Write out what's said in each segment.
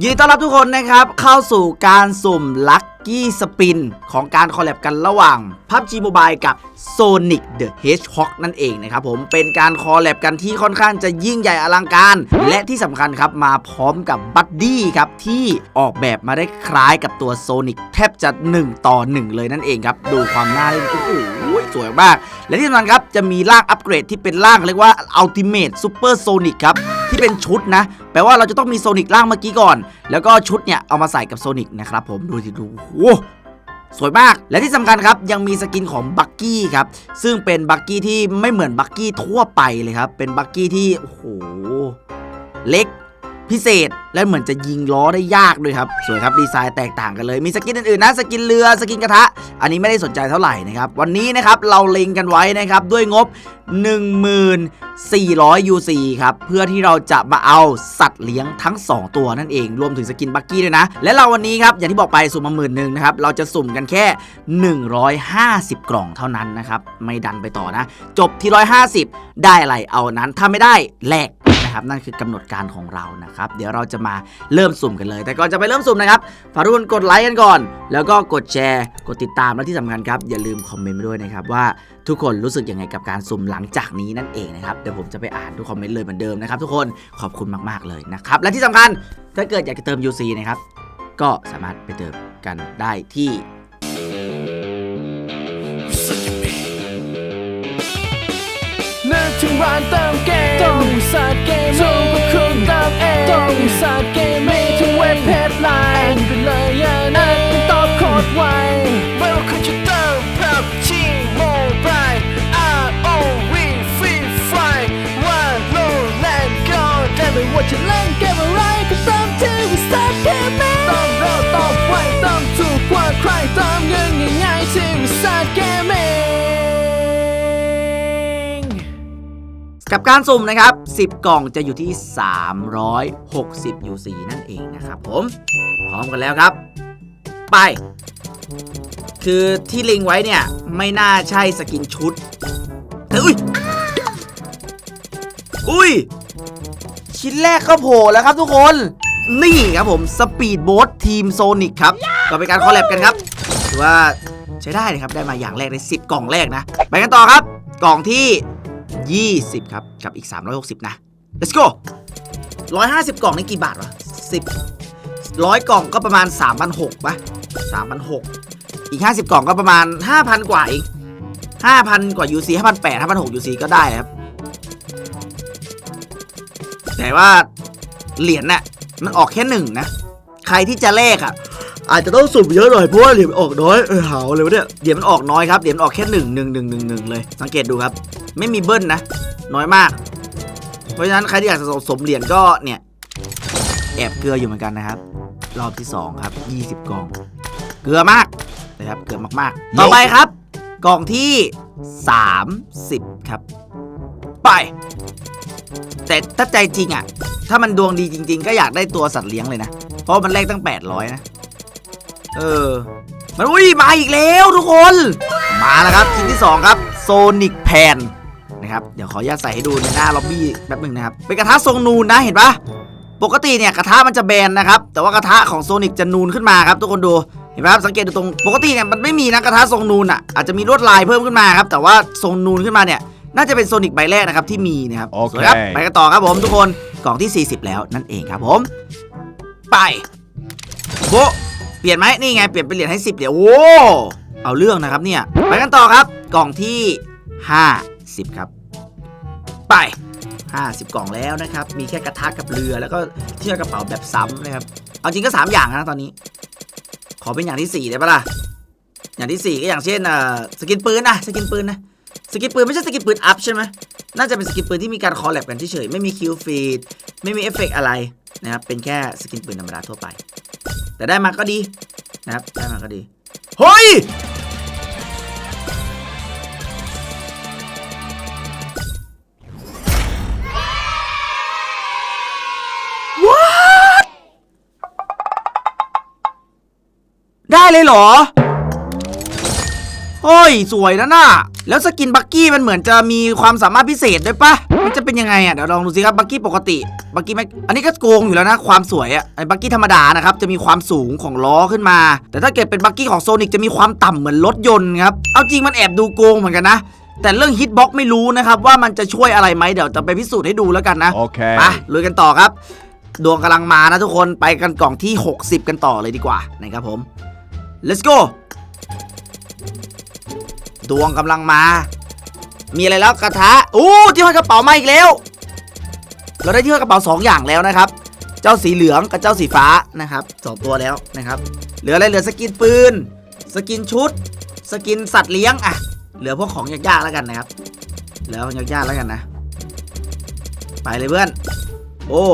ยินดีต้อนรับทุกคนนะครับ เข้าสู่การสุ่มลัคกี้สปิน ของการคอลแลบกันระหว่าง PUBG Mobile กับ Sonic the Hedgehog นั่นเองนะครับผมเป็นการคอลแลบกันที่ค่อนข้างจะยิ่งใหญ่อลังการ และที่สำคัญครับมาพร้อมกับบัดดี้ครับ ที่ออกแบบมาได้คล้ายกับตัว Sonic แทบจะ 1 ต่อ 1 เลยนั่นเองครับ ดูความน่าเล่นโอ้โหสวยมาก และที่สำคัญครับจะมีร่างอัปเกรดที่เป็นร่างเรียกว่า Ultimate Super Sonic ครับ ที่เป็นชุดนะ แปลว่าเราจะต้องมีโซนิกล่างเมื่อกี้ก่อน แล้วก็ชุดเนี่ยเอามาใส่กับโซนิกนะครับผมดูสิดูโอ้สวยมาก และที่สำคัญครับ ยังมีสกินของบักกี้ครับ ซึ่งเป็นบักกี้ที่ไม่เหมือนบักกี้ทั่วไปเลยครับ เป็นบักกี้ที่ โอ้โห เล็ก พิเศษ และเหมือนจะยิงล้อได้ยากด้วยครับ สวยครับดีไซน์แตกต่างกันเลย มีสกินอื่นๆนะสกินเรือสกินกระทะ อันนี้ไม่ได้สนใจเท่าไหร่นะครับ วันนี้นะครับเราเล็งกันไว้นะครับด้วยงบ 1400 UC ครับ เพื่อที่เราจะมาเอาสัตว์เลี้ยงทั้ง 2 ตัวนั่นเอง รวมถึงสกินบักกี้ด้วยนะ และเราวันนี้ครับ อย่างที่บอกไปสุ่มมาหมื่นหนึ่งนะครับ เราจะสุ่มกันแค่ 150 กล่องเท่านั้นนะครับ ไม่ดันไปต่อนะ จบที่ 150 ได้อะไรเอานั้นถ้าไม่ได้แลก นะครับ นั่นคือกำหนดการของเรานะครับ เดี๋ยวเราจะมาเริ่มสุ่มกันเลย แต่ก่อนจะไปเริ่มสุ่มนะครับฝากทุกคนกดไลค์กันก่อน แล้วก็กดแชร์ กดติดตามและที่สำคัญครับ อย่าลืมคอมเมนต์ด้วยนะครับว่าทุกคนรู้สึกยังไงกับการสุ่มหลังจากนี้นั่นเองนะครับเดี๋ยวผมจะไปอ่านทุกคอมเมนต์เลยเหมือนเดิมนะครับทุกคนขอบคุณมาก ๆ เลยนะครับและที่สำคัญถ้าเกิดอยากจะเติม UC นะครับก็สามารถไปเติมกันได้ที่ ถึงร้านเติมเกมต้องสาเกมสู้กับคุณเติมเองต้องสาเกมมีทุกเว็บเพจไลน์ไปเลยอย่านัดเป็นตอบโคดไว กับการสุ่มนะครับ 10 กล่องจะอยู่ที่ 360 UC นั่นเองนะครับผม พร้อมกันแล้วครับ ไป คือที่ลิงไว้เนี่ย ไม่น่าใช่สกินชุดแต่อุ้ย อุ้ย ชิ้นแรกก็โผล่แล้วครับทุกคน นี่ครับผมสปีดโบ๊ททีมโซนิกครับ ก็เป็นการคอลแลบกันครับถือว่าใช้ได้เลยครับ ได้มาอย่างแรกใน10 กล่องแรกนะ ไปกันต่อครับ กล่องที่ 20 ครับ กับอีก 360 นะ let's go 150 กล่องนี่กี่บาทวะ10 100 กล่องก็ประมาณ 3,600ปะ3,600 อีก 50 กล่องก็ประมาณ 5,000 กว่าอีก5,000 กว่า UC 5,800 5,600 UC ก็ได้ครับ แต่ว่าเหรียญน่ะมันออกแค่หนึ่งนะ ใครที่จะแลกอะอาจจะต้องสุ่มเยอะหน่อยเพราะว่าเหรียญออกน้อยเออหาวเลยวะเนี่ยเหรียญมันออกน้อยครับเหรียญออกแค่หนึ่งหนึ่งหนึ่งหนึ่งหนึ่งเลย สังเกตดูครับ ไม่มีเบิ้ลนะ น้อยมาก เพราะฉะนั้นใครที่อยากจะสะสมเหรียญก็เนี่ย แอบเกลืออยู่เหมือนกันนะครับ รอบที่ 2 ครับ 20 กล่อง เกลือมากนะครับ เกลือมากๆ ต่อไปครับ กล่องที่ 30 ครับ ไป แต่ถ้าใจจริงอะ ถ้ามันดวงดีจริง ๆ ก็อยากได้ตัวสัตว์เลี้ยงเลยนะ เพราะมันแลกตั้ง 800 นะ เออ มันอุ้ยมาอีกแล้วทุกคน มาแล้วครับชิ้นที่ 2 ครับโซนิกแพน นะครับ เดี๋ยวขออนุญาตใส่ให้ดูในหน้าล็อบบี้แป๊บหนึ่งนะครับ เป็นกระทะทรงนูนนะเห็นปะปกติเนี่ยกระทะมันจะแบนนะครับ แต่ว่ากระทะของโซนิกจะนูนขึ้นมาครับทุกคนดู เห็นไหมครับสังเกตดูตรง ปกติเนี่ยมันไม่มีนะกระทะทรงนูนอะ อาจจะมีลวดลายเพิ่มขึ้นมาครับ แต่ว่าทรงนูนขึ้นมาเนี่ย น่าจะเป็นโซนิกใบแรกนะครับที่มีนะครับโอเค สวยครับ ไปกันต่อครับผมทุกคน กล่องที่ 40 แล้วนั่นเองครับผม ไปโบะเปลี่ยนไหมนี่ไงเปลี่ยนเป็นเหรียญให้ 10เหรียญโอ้เอาเรื่องนะครับเนี่ย ไปกันต่อครับ กล่องที่ 50 ครับ ไป 50 กล่องแล้วนะครับ มีแค่กระทะกับเรือแล้วก็เชือกกระเป๋าแบบซ้ำนะครับ เอาจริงก็ 3 อย่างนะตอนนี้ ขอเป็นอย่างที่ 4 ได้ปะล่ะ อย่างที่ 4 ก็อย่างเช่นสกินปืนนะสกินปืนนะสกินปืนไม่ใช่สกินปืนอัพใช่ไหมน่าจะเป็นสกินปืนที่มีการคอลแลบกันเฉยๆไม่มีคิวฟีดไม่มีเอฟเฟกต์อะไรนะครับ เป็นแค่สกินปืนธรรมดาทั่วไป แต่ได้มาก็ดีนะครับ ได้มาก็ดี เฮ้ย ได้เลยเหรอเฮ้ย สวยนะน่ะ แล้วสกินบักกี้มันเหมือนจะมีความสามารถพิเศษด้วยปะมันจะเป็นยังไงอะ เดี๋ยวลองดูสิครับบักกี้ปกติ บักกี้ไม่อันนี้ก็โกงอยู่แล้วนะ ความสวยอะ ไอ้บักกี้ธรรมดานะครับ จะมีความสูงของล้อขึ้นมา แต่ถ้าเกิดเป็นบักกี้ของโซนิกจะมีความต่ำเหมือนรถยนต์ครับ เอาจริงมันแอบดูโกงเหมือนกันนะ แต่เรื่องฮิตบ็อกไม่รู้นะครับว่ามันจะช่วยอะไรไหมเดี๋ยวจะไปพิสูจน์ให้ดูแล้วกันนะ Okay. ไปลุยกันต่อครับ ดวงกำลังมานะทุกคน ไปกันกล่องที่ 60 กันต่อเลยดีกว่านะครับผม let's go ดวงกำลังมา มีอะไรแล้วกระทะโอ้ที่ห้อยกระเป๋ามาอีกแล้ว เราได้ที่ห้อยกระเป๋า 2 อย่างแล้วนะครับ เจ้าสีเหลืองกับเจ้าสีฟ้านะครับสองตัวแล้วนะครับ เหลืออะไรเหลือสกินปืน สกินชุด สกินสัตว์เลี้ยงอะ เหลือพวกของยากๆแล้วกันนะครับ เหลือของยากๆแล้วกันนะ ไปเลยเพื่อน โอ้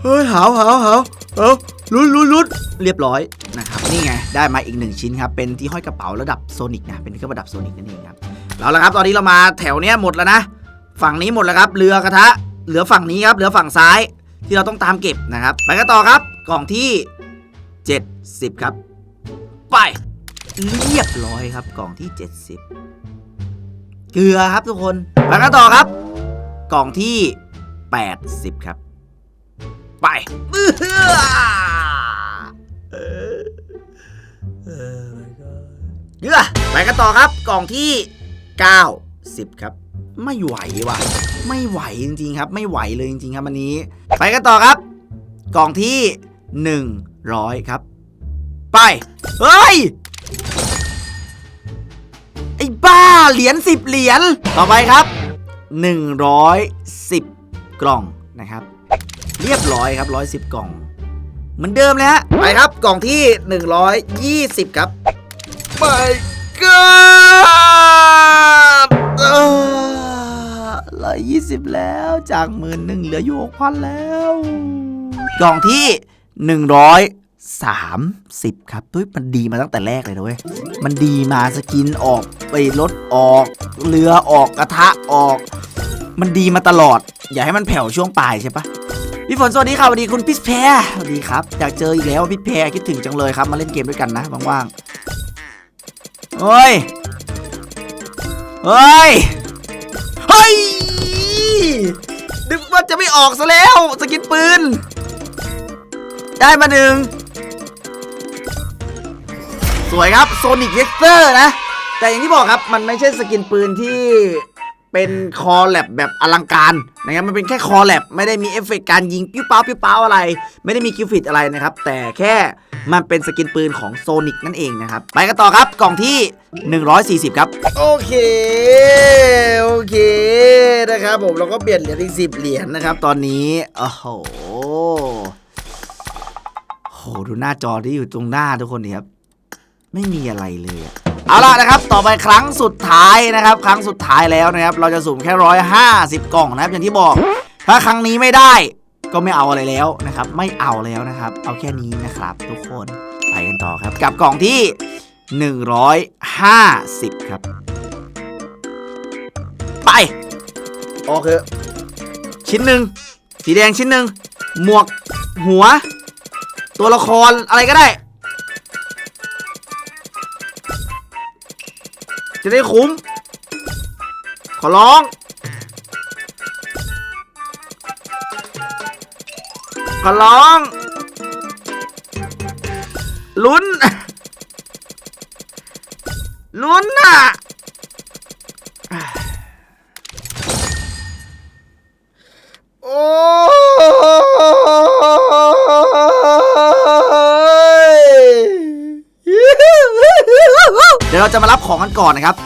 เฮ้ยหาวหาวหาวเอา ลุ้นลุ้นลุ้นเรียบร้อยนะครับนี่ไงได้มาอีกหนึ่งชิ้นครับเป็นที่ห้อยกระเป๋าระดับโซนิกนะเป็นเครื่องประดับโซนิกนั่นเองครับเอาละครับตอนนี้เรามาแถวเนี้ยหมดแล้วนะฝั่งนี้หมดแล้วครับเรือกระทะเหลือฝั่งนี้ครับเหลือฝั่งซ้ายที่เราต้องตามเก็บนะครับ ไปกันต่อครับกล่องที่ 70 ครับ ไปเรียบร้อยครับกล่องที่ 70 เกลือครับทุกคน ไปกันต่อครับ กล่องที่ 80 ครับ ไปเอื้อเออเออ my god เอื้อไปกันต่อครับ กล่องที่90ครับ ไม่ไหวว่ะ ไม่ไหวจริงๆครับ ไม่ไหวเลยจริงๆครับวันนี้ ไปกันต่อครับ กล่องที่ 100 ครับ ไป เฮ้ย ไอ้บ้า เหรียญ10 เหรียญ ต่อไปครับ 110 กล่องนะครับ เรียบร้อยครับ 110 กล่อง เหมือนเดิมเลยฮะไปครับกล่องที่ 120 ครับไปกันร้อยยี่สิบแล้วจากหมื่นหนึ่งเหลืออยู่หกพันแล้ว กล่องที่หนึ่งร้อยสามสิบครับเฮ้ยมันดีมาตั้งแต่แรกเลยนะเว้ย มันดีมาสกินออกไปรถออก เรือออกกระทะออก มันดีมาตลอด อย่าให้มันแผ่วช่วงปลายใช่ปะ พี่ฝนสวัสดีครับสวัสดีคุณพิษแพรสวัสดีครับอยากเจออีกแล้วพิษแพรคิดถึงจังเลยครับมาเล่นเกมด้วยกันนะว่างๆเฮ้ยเฮ้ยเฮ้ยนึกว่าจะไม่ออกซะแล้วสกินปืน ได้มาหนึ่งสวยครับโซนิกเ e กเตอร์นะ แต่อย่างที่บอกครับมันไม่ใช่สกินปืนที่ เป็นคอแลบแบบอลังการนะครับมันเป็นแค่คอแลบไม่ได้มีเอฟเฟกต์การยิงปิ้วเป้าปิ้วเป้าอะไร ไม่ได้มีคิวฟิตอะไรนะครับ แต่แค่มันเป็นสกินปืนของโซนิกนั่นเองนะครับ ไปกันต่อครับกล่องที่ 140 ครับ โอเค โอเคนะครับผมเราก็เปลี่ยนเหรียญอีกสิบเหรียญนะครับ ตอนนี้โอ้โหโหดูหน้าจอที่อยู่ตรงหน้าทุกคนดิครับ ไม่มีอะไรเลยอะ เอาล่ะนะครับ ต่อไปครั้งสุดท้ายนะครับ ครั้งสุดท้ายแล้วนะครับ เราจะสุ่มแค่ร้อยห้าสิบกล่องนะครับ อย่างที่บอก ถ้าครั้งนี้ไม่ได้ ก็ไม่เอาอะไรแล้วนะครับ ไม่เอาแล้วนะครับ เอาแค่นี้นะครับ ทุกคนไปกันต่อครับ กับกล่องที่ 150 ครับ ไป โอเค ชิ้นหนึ่งสีแดงชิ้นหนึ่งหมวกหัว ตัวละครอะไรก็ได้ จะได้คุ้ม ขอร้อง ขอร้อง ลุ้น ลุ้นน่ะ ดี๋ยวเราจะมารับของกันก่อนนะครับ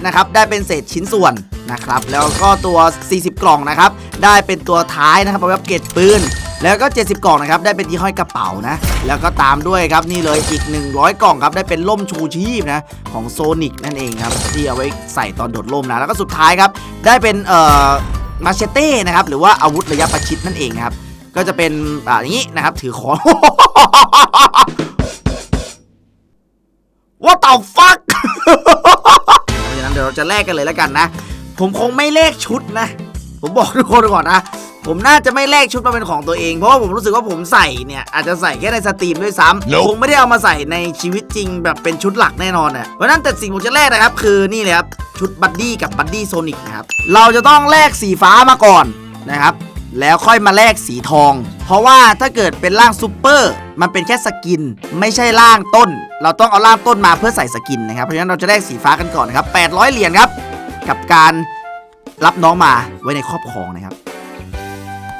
20 นะครับ ได้เป็นเศษชิ้นส่วนนะครับ แล้วก็ตัว 40 กล่องนะครับ ได้เป็นตัวท้ายนะครับเอาไว้เกรดปืน แล้วก็ 70 กล่องนะครับ ได้เป็นที่ห้อยกระเป๋านะ แล้วก็ตามด้วยครับนี่เลยอีก 100 กล่องครับ ได้เป็นล่มชูชีพนะของโซนิกนั่นเองครับ ที่เอาไว้ใส่ตอนโดดล่มนะ แล้วก็สุดท้ายครับ ได้เป็นเอ่อมาเชเต้นะครับ หรือว่าอาวุธระยะประชิดนั่นเองครับ ก็จะเป็นอ่าอย่างนี้นะครับ ถือของ What the fuck เพราะฉะนั้นเดี๋ยวเราจะแลกกันเลยแล้วกันนะ ผมคงไม่เลขชุดนะ ผมบอกทุกคนก่อนนะผมน่าจะไม่แลกชุดมาเป็นของตัวเอง เพราะว่าผมรู้สึกว่าผมใส่เนี่ยอาจจะใส่แค่ในสตรีมด้วยซ้ำ Nope คงไม่ได้เอามาใส่ในชีวิตจริงแบบเป็นชุดหลักแน่นอนอะเพราะฉะนั้นแต่สิ่งผมจะแลกนะครับคือนี่เลยครับชุดบัดดี้กับบัดดี้โซนิกนะครับเราจะต้องแลกสีฟ้ามาก่อนนะครับ แล้วค่อยมาแลกสีทอง เพราะว่าถ้าเกิดเป็นร่างซูเปอร์มันเป็นแค่สกิน ไม่ใช่ร่างต้น เราต้องเอาร่างต้นมาเพื่อใส่สกินนะครับ เพราะฉะนั้นเราจะแลกสีฟ้ากันก่อนนะครับ800 เหรียญครับ กับการรับน้องมาไว้ในครอบครองนะครับ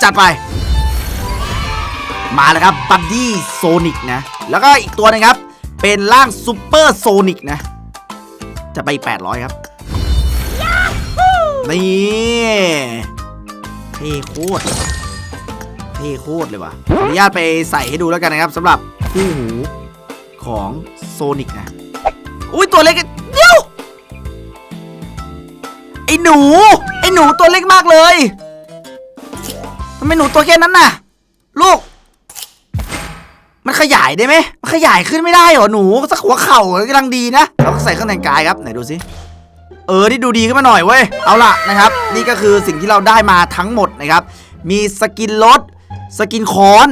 จัดไป มาแล้วครับบัดดี้โซนิกนะ แล้วก็อีกตัวนึงครับ เป็นร่างซูเปอร์โซนิกนะ จะไป 800 ครับ นี่ เท่โคตรเลยว่ะเท่โคตรเลยว่ะขออนุญาตไปใส่ให้ดูแล้วกันนะครับสำหรับคู่หูของโซนิกนะ อุ้ยตัวเล็กเดี๋ยวไอหนู ไอหนูตัวเล็กมากเลยทำไมหนูตัวแค่นั้นน่ะ ลูก มันขยายได้ไหมมันขยายขึ้นไม่ได้เหรอหนู สักหัวเข่ากำลังดีนะเราก็ใส่เครื่องแต่งกายครับ ไหนดูสิ เออนี่ดูดีขึ้นมาหน่อยเว้ย เอาล่ะนะครับ นี่ก็คือสิ่งที่เราได้มาทั้งหมดนะครับ มีสกินรถ สกินคอน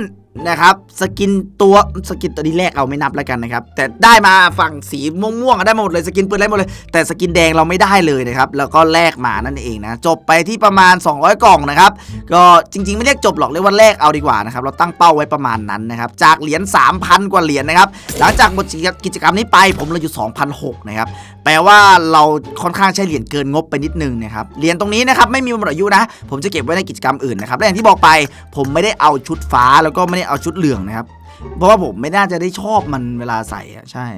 นะครับ สกินตัวสกินตัวนี้แรกเอาไม่นับแล้วกันนะครับ แต่ได้มาฝั่งสีม่วงๆได้มาหมดเลยสกินปืนได้หมดเลย แต่สกินแดงเราไม่ได้เลยนะครับแล้วก็แลกมานั่นเองนะจบไปที่ประมาณ 200 กล่องนะครับก็จริงๆ ไม่เรียกจบหรอกเรียกว่าแลกเอาดีกว่านะครับเราตั้งเป้าไว้ประมาณนั้นนะครับจากเหรียญ3,000 กว่าเหรียญนะครับหลังจากหมดกิจกรรมนี้ไปผมเหลืออยู่2,006นะครับแปลว่าเราค่อนข้างใช้เหรียญเกินงบไปนิดนึงนะครับเหรียญตรงนี้นะครับไม่มีหมดอายุนะ ผมจะเก็บไว้ในกิจกรรมอื่นนะครับและอย่างที่บอกไป ผมไม่ได้เอาชุดฟ้าแล้วก็ไม่ได้เอาชุดเหลืองนะครับ เพราะว่าผมไม่น่าจะได้ชอบมันเวลาใส่อะใช่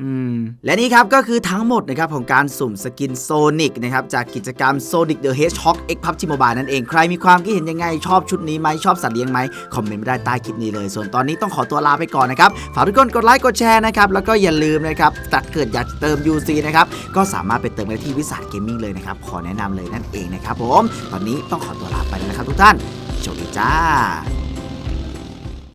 อืมและนี่ครับก็คือทั้งหมดนะครับของการสุ่มสกินโซนิกนะครับจากกิจกรรม Sonic the Hedgehog X PUBG Mobile นั่นเอง ใครมีความคิดเห็นยังไง ชอบชุดนี้ไหมชอบสัตว์เลี้ยงไหมคอมเมนต์ไม่ได้ใต้คลิปนี้เลย ส่วนตอนนี้ต้องขอตัวลาไปก่อนนะครับ ฝากทุกคนกดไลค์กดแชร์นะครับ แล้วก็อย่าลืมนะครับถ้าเกิดอยากเติม UC นะครับ ก็สามารถไปเติมได้ที่วิสาหเกมมิ่งเลยนะครับ ขอแนะนำเลยนั่นเองนะครับผมตอนนี้ต้องขอตัวลาไปแล้วนะครับทุกท่านโชคดีจ้า